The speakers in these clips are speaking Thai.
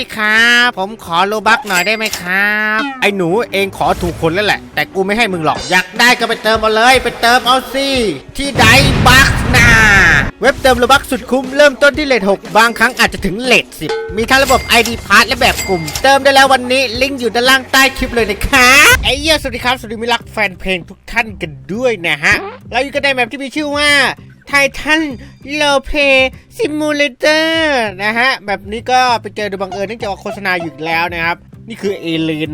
ครับพี่ครับ ผมขอโลบักหน่อยได้ไหมครับ ไอ้หนูเองขอถูกคนแล้วแหละ แต่กูไม่ให้มึงหรอก อยากได้ก็ไปเติมเอาเลย ไปเติมเอาสิที่ไดบักนาเว็บเติมโลบักสุดคุ้มเริ่มต้นที่เลท6บางครั้งอาจจะถึงเลท10มีทั้งระบบ ID p a s s และแบบกลุ่ม เติมได้แล้ววันนี้ลิงก์อยู่ด้านล่างใต้คลิปเลยนะครับไอ้เหี้ยสวัสดีครับสวัสดีมิรรักแฟนเพลงทุกท่านกันด้วยนะฮะเราอยู่กันในแมปที่มีชื่อว่า ไททันโลเพซิมูเลเตอร์นะฮะ แบบนี้ก็ไปเจอโดยบังเอิญเนื่องจากว่าโฆษณาอยู่แล้วนะครับ นี่คือเอเลน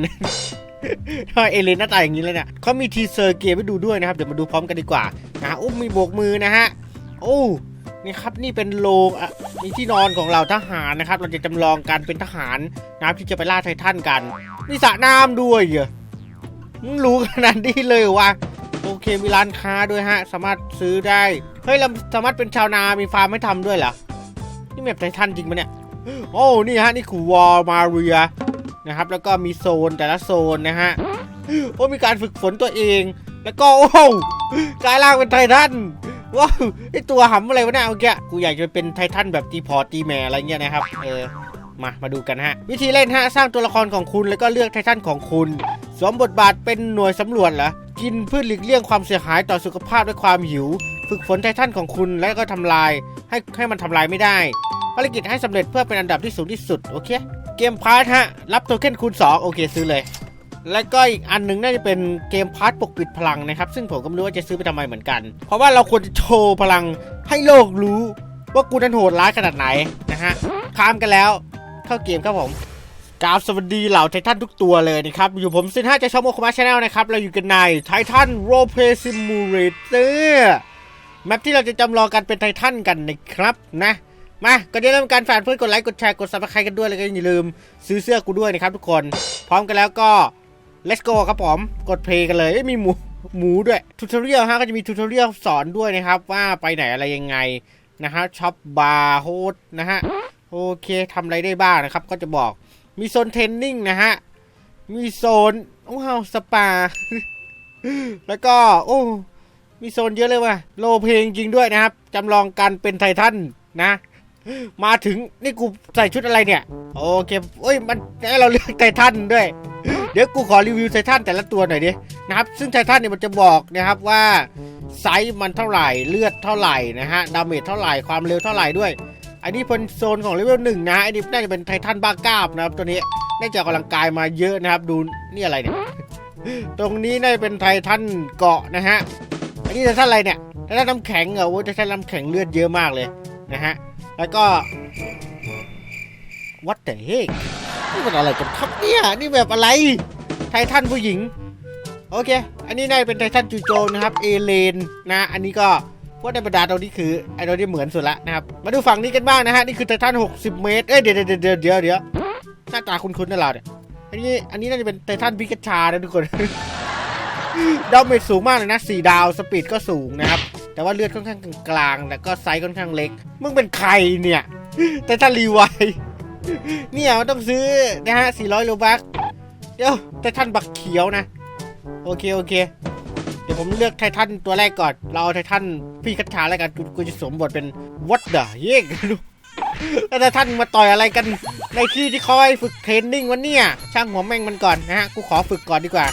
ทำไมเอเลนหน้าตาอย่างนี้เลยเนี่ยเขามีทีเซอร์เกมให้ดูด้วยนะครับ เดี๋ยวมาดูพร้อมกันดีกว่านะอุ้มมีโบกมือนะฮะ โอ้ นี่ครับนี่เป็นโรงอะมีที่นอนของเราทหารนะครับ เราจะจำลองการเป็นทหารนะครับที่จะไปล่าไททันกันมีสระน้ำด้วยเหรอรู้ขนาดนี้เลยเหรอวะโอเคมีร้านค้าด้วยฮะ สามารถซื้อได้ เฮ้ยเราสามารถเป็นชาวนา มีฟาร์มให้ทำด้วยเหรอ นี่แบบไททันจริงปะเนี่ย โอ้ นี่ฮะ นี่คือวอลมาเรียนะครับ แล้วก็มีโซนแต่ละโซนนะฮะ โอ้ มีการฝึกฝนตัวเอง แล้วก็โอ้กลายร่างเป็นไททัน ว้าวไอตัวหำอะไรวะเนี่ยเมื่อกี้กูอยากจะเป็นไททันแบบตีพอตีแม่อะไรเงี้ยนะครับ เออ มา มาดูกันฮะ วิธีเล่นฮะ สร้างตัวละครของคุณ แล้วก็เลือกไททันของคุณ สวมบทบาทเป็นหน่วยสำรวจเหรอ กินพื่อหลีกเลี่ยงความเสียหายต่อสุขภาพและความหิว ฝึกฝนไททันของคุณแล้วก็ทำลายให้ให้มันทำลายไม่ได้ภารกิจให้สำเร็จเพื่อเป็นอันดับที่สูงที่สุด โอเค เกมพาร์ทฮะ รับโทเค็นคูณ 2 โอเคซื้อเลย แล้วก็อีกอันหนึ่งน่าจะเป็นเกมพาร์ทปกปิดพลังนะครับ ซึ่งผมก็ไม่รู้ว่าจะซื้อไปทำไมเหมือนกัน เพราะว่าเราควรจะโชว์พลังให้โลกรู้ ว่ากูนั้นโหดร้ายขนาดไหนนะฮะข้ามกันแล้วเข้าเกมครับผมกราบสวัสดีเหล่าไททันทุกตัวเลยนะครับ อยู่ผมซินห้าจะชอบโมคุมะชาแนลนะครับ เราอยู่กันในไททันโรเพซิมูเลเตอร์ แมปที่เราจะจำลองกันเป็นไททันกันนะครับนะ มาก็จะเริ่มการฝากเพื่อนกดไลค์กดแชร์กดซับสไครต์กันด้วยแล้วก็อย่าลืมซื้อเสื้อกูด้วยนะครับทุกคน พร้อมกันแล้วก็ let's go ครับผมกดเพลย์กันเลยเอ้ยมีหมูหมูด้วยทูตอเรียลฮะก็จะมีทูตอเรียลสอนด้วยนะครับ ว่าไปไหนอะไรยังไงนะฮะช็อปบาร์โฮสนะฮะโอเคทำอะไรได้บ้างนะครับ ก็จะบอกมีโซนเทรนนิ่งนะฮะมีโซนว้าวสปา แล้วก็โอ้ มีโซนเยอะเลยว่ะโลเพลงจริงด้วยนะครับจำลองกันเป็นไททันนะ มาถึงนี่กูใส่ชุดอะไรเนี่ย โอเคเอ้ยมันให้เราเลือกไททันด้วย เดี๋ยวกูขอรีวิวไททันแต่ละตัวหน่อยดินะครับซึ่งไททันเนี่ยมันจะบอกนะครับว่าไซส์มันเท่าไหร่เลือดเท่าไหร่นะฮะดาเมจเท่าไหร่ความเร็วเท่าไหร่ด้วย อันนี้เป็นโซนของเลเวลหนึ่งนะฮะอันนี้น่าจะเป็นไททันบ้ากราบนะครับตัวนี้น่าจะอกำลังกายมาเยอะนะครับ ดูนี่อะไรเนี่ยตรงนี้น่าจะเป็นไททันเกาะนะฮะ นนี้ไททันอะไรเนี่ยไททันน้ำแข็งเหรอโอ้ยไททันน้ำแข็งเลือดเยอะมากเลยนะฮะ แล้วก็ what the heck นี่มันอะไรกันครับเนี่ย นี่แบบอะไร ไททันผู้หญิง โอเค อันนี้น่าจะเป็นไททันจูโจนะครับ เอเลนนะ อันนี้ก็พวกในบรรดาตรงนี้คือไอ้ตัวที่เหมือนสุดละนะครับ มาดูฝั่งนี้กันบ้างนะฮะ นี่คือไททัน 60 เมตร เอ้ย เดี๋ยวเดี๋ยวเดี๋ยวเดี๋ยวเดี๋ยวหน้าตาคุ้นๆนะเราเนี่ย อันนี้ อันนี้น่าจะเป็นไททันพิกาชานะทุกคน ดาเมจสูงมากเลยนะ4ดาวสปีดก็สูงนะครับ แต่ว่าเลือดค่อนข้างกลางๆแล้วก็ไซส์ค่อนข้างเล็ก มึงเป็นใครเนี่ยไททันรีไวเนี่ยมันต้องซื้อนะฮะ 400 โลบักเดี๋ยวไททันบักเขียวนะ โอเค โอเค เดี๋ยวผมเลือกไททันตัวแรกก่อน เราเอาไททันพี่คัตชาแล้วกันกูกูจะสวมบทเป็นวัดเดอะเย่ดูแล้วไททันมาต่อยอะไรกันในที่ที่เขาให้ฝึกเทรนนิ่งวันเนี่ยช่างหัวแม่งมันก่อนนะฮะ กูขอฝึกก่อนดีกว่า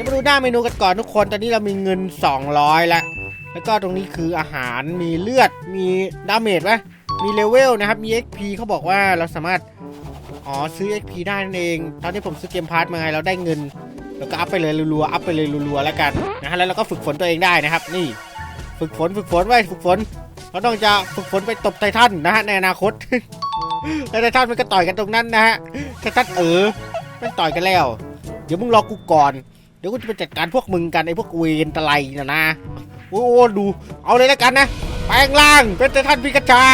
ดี๋ยวมาดูหน้าเมนูกันก่อนทุกคน ตอนนี้เรามีเงิน 200 แล้ว แล้วก็ตรงนี้คืออาหาร มีเลือด มีดาเมจไหมมีเลเวลนะครับ มี XP เขาบอกว่าเราสามารถ อ๋อซื้อ XP ได้นั่นเอง ตอนที่ผมซื้อเกมพาร์ทมาไงเราได้เงิน แล้วก็อัพไปเลยรัวๆ อัพไปเลยรัวๆ แล้วกันนะฮะ แล้วเราก็ฝึกฝนตัวเองได้นะครับ นี่ ฝึกฝน ฝึกฝนไว้ ฝึกฝน เราต้องจะฝึกฝนไปตบไททันนะฮะ ในอนาคต แล้วไททันมันก็ต่อยกันตรงนั้นนะฮะ ไททันเออไม่ต่อยกันแล้ว เดี๋ยวมึงรอกูก่อน เดี๋ยวกูจะไปจัดการพวกมึงกันไอ้พวกเวนตะไลนะนะ โอ้โหดู เอาเลยแล้วกันนะ แปลงร่างเป็นไททันพิกาชา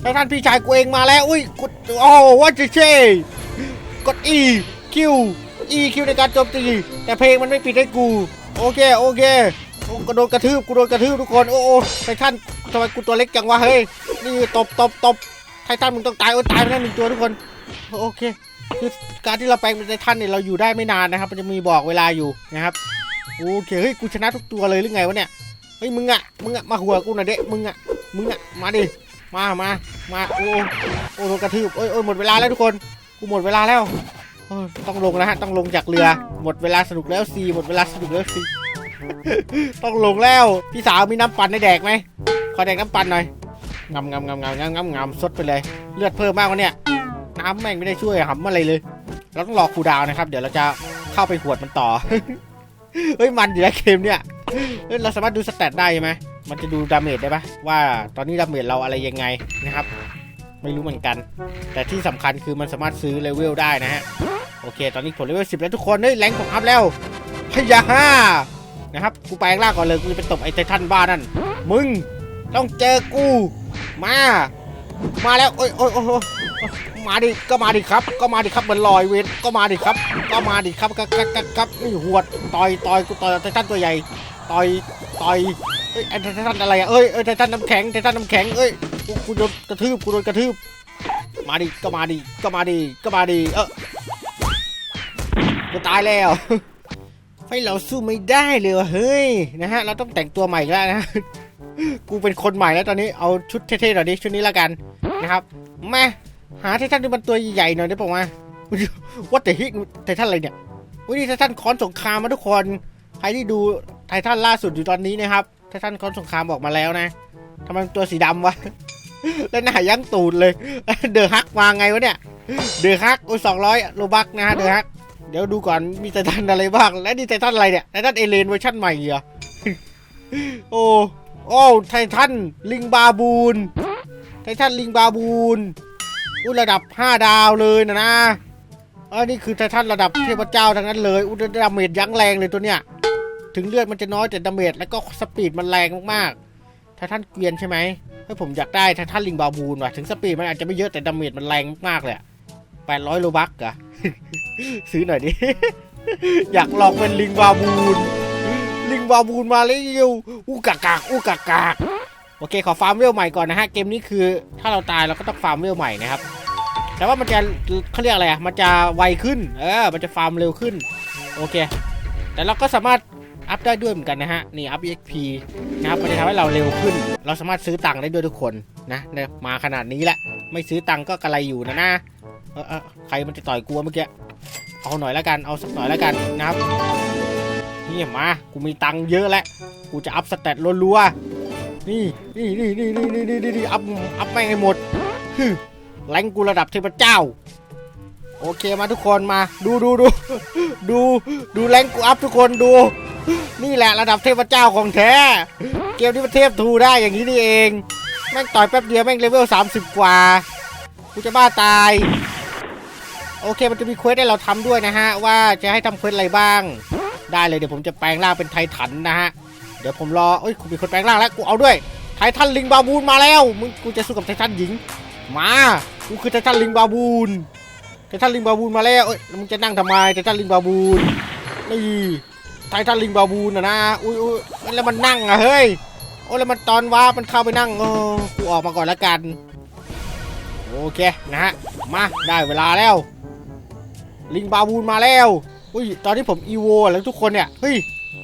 ไททันพี่ชายกูเองมาแล้ว อุ้ยกดโอ้ว่าจะเช่กด E คิว E คิวในการโจมตี แต่เพลงมันไม่ปิดให้กู โอเค โอเคกูโดนกระทืบ กูโดนกระทืบทุกคน โอ้โอ้ไททันทำไมกูตัวเล็กจังวะ เฮ้ย นี่ตบตบตบไททันมึงต้องตาย โอ้ตายไปแล้วหนึ่งตัวทุกคน โอเค คือการที่เราแปลงเป็นไททันเนี่ยเราอยู่ได้ไม่นานนะครับ มันจะมีบอกเวลาอยู่นะครับโอเคเฮ้ยกูชนะทุกตัวเลยหรือไงวะเนี่ยเฮ้ยมึงอะมึงอะมาหัวกูหน่อยเด็มึงอะมึงอะมาดิมามามาโอ้โอ้โดนกระทืบโอ้ยโอ้ยหมดเวลาแล้วทุกคนกูหมดเวลาแล้วต้องลงแล้วฮะต้องลงจากเรือหมดเวลาสนุกแล้วซีหมดเวลาสนุกแล้วซีต้องลงแล้วพี่สาวมีน้ำปั่นให้แดกไหมขอแดกน้ำปั่นหน่อย งำงำงำงำงำงำงำสดไปเลย เลือดเพิ่มมากวะเนี่ย น้ำแม่งไม่ได้ช่วยหำอะไรเลย เราต้องรอคูดาวนะครับ เดี๋ยวเราจะเข้าไปหวดมันต่อ เฮ้ยมันอยู่แล้วเกมเนี่ยเฮ้ยเราสามารถดูสแตทได้ใช่ไหมมันจะดูดาเมจได้ปะว่าตอนนี้ดาเมจเราอะไรยังไงนะครับ ไม่รู้เหมือนกัน แต่ที่สำคัญคือมันสามารถซื้อเลเวลได้นะฮะ โอเค ตอนนี้ผมเลเวลสิบแล้วทุกคนเฮ้ยแรงผมอัพแล้วพยาห้านะครับ กูไปข้างล่างก่อนเลย กูจะไปตบไอ้ไททันบ้านั่น มึง ต้องเจอกู มา มาแล้วโอ้ยโอ้ยโอ้ยมาดิก็มาดิครับ ก็มาดิครับเหมือนลอยเวทก็มาดิครับ ก็มาดิครับครับครับครับครับนี่หวดต่อยต่อยกูต่อยไททันตัวใหญ่ต่อยต่อยเอ้ยไอ้ไททันอะไรอะเอ้ยเอ้ยไททันน้ำแข็งไททันน้ำแข็งเอ้ยกูกูโดนกระทืบกูโดนกระทืบมาดิก็มาดิก็มาดิก็มาดิเออกูตายแล้วให้เราสู้ไม่ได้เลยวะเฮ้ยนะฮะเราต้องแต่งตัวใหม่แล้วนะ กูเป็นคนใหม่แล้วตอนนี้เอาชุดเท่ๆหน่อยดิชุดนี้ละกันนะครับมาหาไททันที่มันตัวใหญ่ๆหน่อยได้ป่าวะว่าแต่ฮิกไททันอะไรเนี่ยวินี่ไททันคอนสงครามมาทุกคนใครที่ดูไททันล่าสุดอยู่ตอนนี้นะครับไททันคอนสงครามออกมาแล้วนะทำไมตัวสีดำวะแล้วหน้ายั้งตูดเลยเดอะฮักมาไงวะเนี่ยเดอะฮักโอ้สองร้อยโลบักนะฮะเดอะฮักเดี๋ยวดูก่อนมีไททันอะไรบ้างและนี่ไททันอะไรเนี่ยไททันเอเลนเวอร์ชันใหม่เหรอโอ้ โอ้ไททันลิงบาบูน ไททันลิงบาบูนอุ้ยระดับ 5 ดาวเลยนะนะเออนี่คือไททันระดับเทพเจ้าทั้งนั้นเลย อุ้ยดาเมจยั้งแรงเลยตัวเนี้ย ถึงเลือดมันจะน้อยแต่ดาเมจแล้วก็สปีดมันแรงมากๆ ไททันเกวียนใช่ไหมให้ผมอยากได้ไททันลิงบาบูนว่ะ ถึงสปีดมันอาจจะไม่เยอะแต่ดาเมจมันแรงมากๆเลยแปดร้อยโลบักอะซื้อหน่อยดิ อยากลองเป็นลิงบาบูน ลิงบาบูนมาแล้วอู้กากากอู้กากากโอเคขอฟาร์มเวลใหม่ก่อนนะฮะเกมนี้คือ ถ้าเราตายเราก็ต้องฟาร์มเวลใหม่นะครับแต่ว่ามันจะเขาเรียกอะไรอะมันจะไวขึ้นเออมันจะฟาร์มเร็วขึ้นโอเค แต่เราก็สามารถอัพได้ด้วยเหมือนกันนะฮะนี่อัพ EXP นะครับมันจะทำให้เราเร็วขึ้น เราสามารถซื้อตังค์ได้ด้วยทุกคนนะเนี่ยมาขนาดนี้แหละไม่ซื้อตังค์ก็กระไรอยู่นะนะเออเออใครมันจะต่อยกูวเมื่อกี้เอาหน่อยแล้วกันเอาสักหน่อยแล้วกันนะครับ นี่มา กูมีตังค์เยอะแล้ว กูจะอัพสเตตรัวๆนี่นี่นี่นี่นี่นี่นี่นี่นี่อัพอัพแม่งให้หมดฮึแรงกูระดับเทพเจ้า โอเคมาทุกคนมา ดูดูดูดูดูแรงกูอัพทุกคนดู นี่แหละระดับเทพเจ้าของแท้ เกมที่มันเทพทูได้อย่างนี้นี่เอง แม่งต่อยแป๊บเดียวแม่งเลเวล30 กว่า กูจะบ้าตาย โอเคมันจะมีเควสให้เราทำด้วยนะฮะ ว่าจะให้ทำเควสอะไรบ้าง ได้เลยเดี๋ยวผมจะแปลงร่างเป็นไททันนะฮะ เดี๋ยวผมรอเอ้ยกูมีคนแปลงร่างแล้วกูเอาด้วย ไททันลิงบาบูนมาแล้วมึงกูจะสู้กับไททันหญิง มากูคือไททันลิงบาบูนไททันลิงบาบูนมาแล้วเอ้ยมึงจะนั่งทำไมไททันลิงบาบูนนี่ไททันลิงบาบูนนะนะอุ้ยอุ้ยแล้วมันนั่งอะเฮ้ยโอ้แล้วมันตอนว้ามันเข้าไปนั่งเออกูออกมาก่อนละกันโอเคนะฮะมาได้เวลาแล้ว ลิงบาบูนมาแล้ว อุ้ยตอนที่ผมอีโวแล้วทุกคนเนี่ยเฮ้ย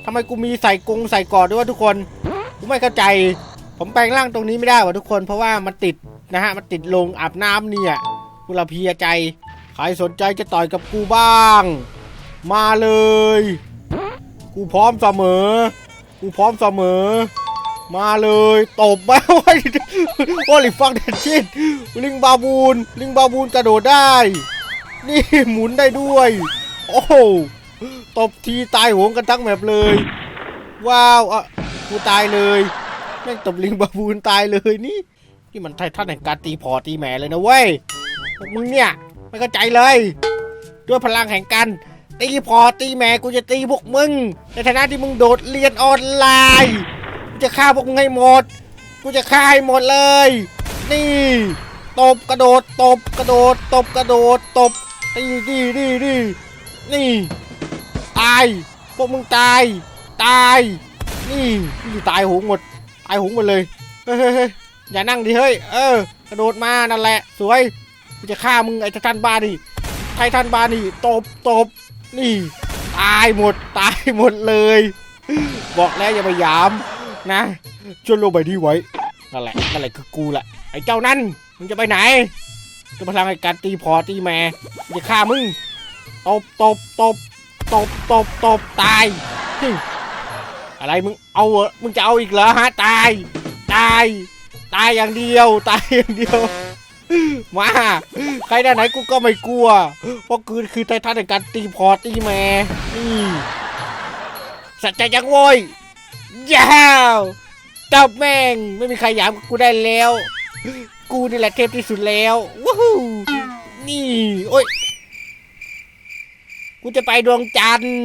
ทำไมกูมีใส่กงใส่กอดด้วยวะทุกคนกูไม่เข้าใจ ผมแปลงร่างตรงนี้ไม่ได้วะทุกคน เพราะว่ามันติดนะฮะมันติดลงอาบน้ำเนี่ยกูละเพียใจ ใครสนใจจะต่อยกับกูบ้าง มาเลย กูพร้อมเสมอ กูพร้อมเสมอ มาเลยตบไปโอ้ยโอ้ลิฟังเด็ดชิดลิงบาบูนลิงบาบูนกระโดดได้ นี่หมุนได้ด้วย โอ้โหตบทีตายโหงกันทั้งแมปเลย ว้าวอะกูตายเลยแม่งตบลิงบาบูนตายเลยนี่นี่มันไททันแห่งการตีพอตีแหมเลยนะเว้ยพวกมึงเนี่ยไม่เข้าใจเลย ด้วยพลังแห่งการตีพอตีแหม่กูจะตีพวกมึง ในฐานะที่มึงโดดเรียนออนไลน์กูจะฆ่าพวกมึงให้หมด กูจะฆ่าให้หมดเลย นี่ตบกระโดดตบกระโดดตบกระโดดตบตีดีดีดี นี่ตายพวกมึงตาย ตาย นี่นี่ตายหงหมดตายหงหมดเลยเฮ้ยเฮ้ยเฮ้ยอย่านั่งดิเฮ้ยเออกระโดดมานั่นแหละ สวยกูจะฆ่ามึงไอ้ททันบานี่ไททันบานี่ตบตบนี่ตายหมดตายหมดเลย บอกแล้วอย่าไปหยามนะช่วยลงไปที่ไว้นั่นแหละนั่นแหละคือกูแหละไอ้เจ้านั่นมึงจะไปไหนจะพลังในการตีพอตีแม่จะฆ่ามึง ตบตบตบตบตบตบตาย อะไรมึงเอาเหรอมึงจะเอาอีกเหรอฮะตาย ตาย ตายอย่างเดียว ตายอย่างเดียวมาใครได้ไหนกูก็ไม่กลัว เพราะกูคือไททันในการตีพอตีแม่นี่สัจจะยังโวยยาวจับแม่งไม่มีใครหยามกูได้แล้ว กูนี่แหละเทพที่สุดแล้วว้าวนี่ โอ้ย กูจะไปดวงจันทร์